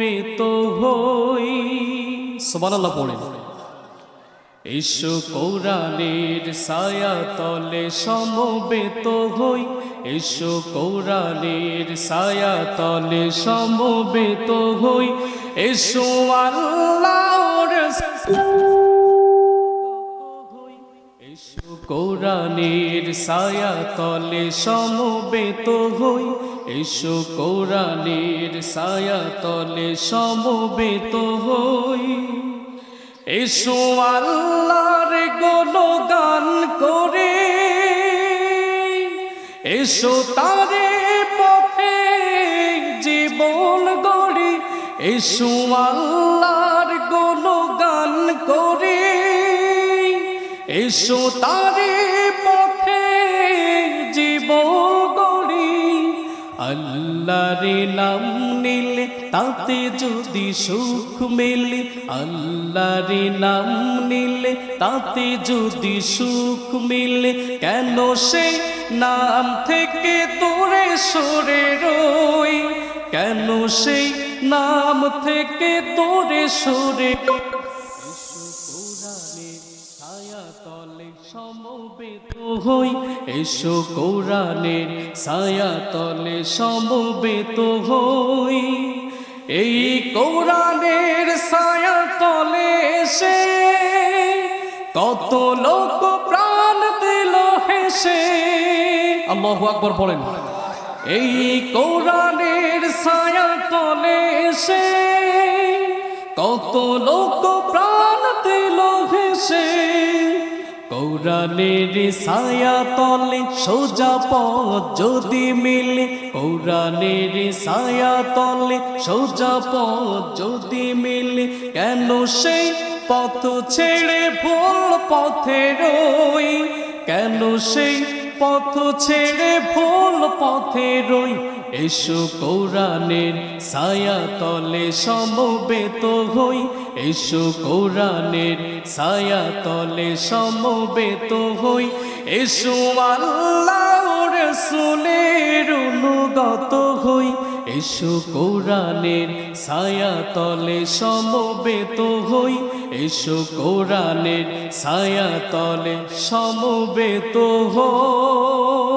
সমবেত হই। সুবহানাল্লাহ পড়ে। এসো কৌরানের সায়া তলে সমবেত হই। এসো কৌরানের সায়া তলে সমবেত হই। এসো আল্লাহর এসো কৌরানের ছায়া তলে সমবেত হই। এসো কৌরানের সায়া তলে সমবেত হই। এসো আল্লাহর গান করে। এসো তারে পথে জীবন গড়ি। এসো আল্লাহর গান করে। এসো তারে পথে জীব গড়ি। আল্লাহর নাম নিলে তাতে যদি সুখ মেলে, আল্লাহর নাম নিলে তাতে যদি সুখ মিলে, কেন সেই নাম থেকে তোরে সরে রই? কেন সেই নাম থেকে তোরে সরে তলে সমবেত হই, এসো কৌরানের ছায়া তলে সমবেত হই। এই কৌরানের ছায়া তলে এসে কত লোক প্রাণ দিল হেসে। আল্লাহু আকবর বলেন এই কৌরানের ছায়া তলে এসে কত লোক প্রাণ দিল হেসে। কৌরানের ছায়া তলে সোজা পথ যদি মিলে কৌরানের ছায়া তলে সোজা পথ যদি মিলে, কেন সেই পথ ছেড়ে ভুল পথে রই? কেন সেই পথ ছেড়ে ভুল পথে রই? এসো কৌরানের ছায়া তলে সমবেত হই। এসো কৌরানের ছায়া তলে সমবেত হই। এসো আল্লাহর সুলের অনুগত হই। এসো কৌরানের ছায়া তলে সমবেত হই। এসো কৌরানের ছায়া তলে সমবেত হই।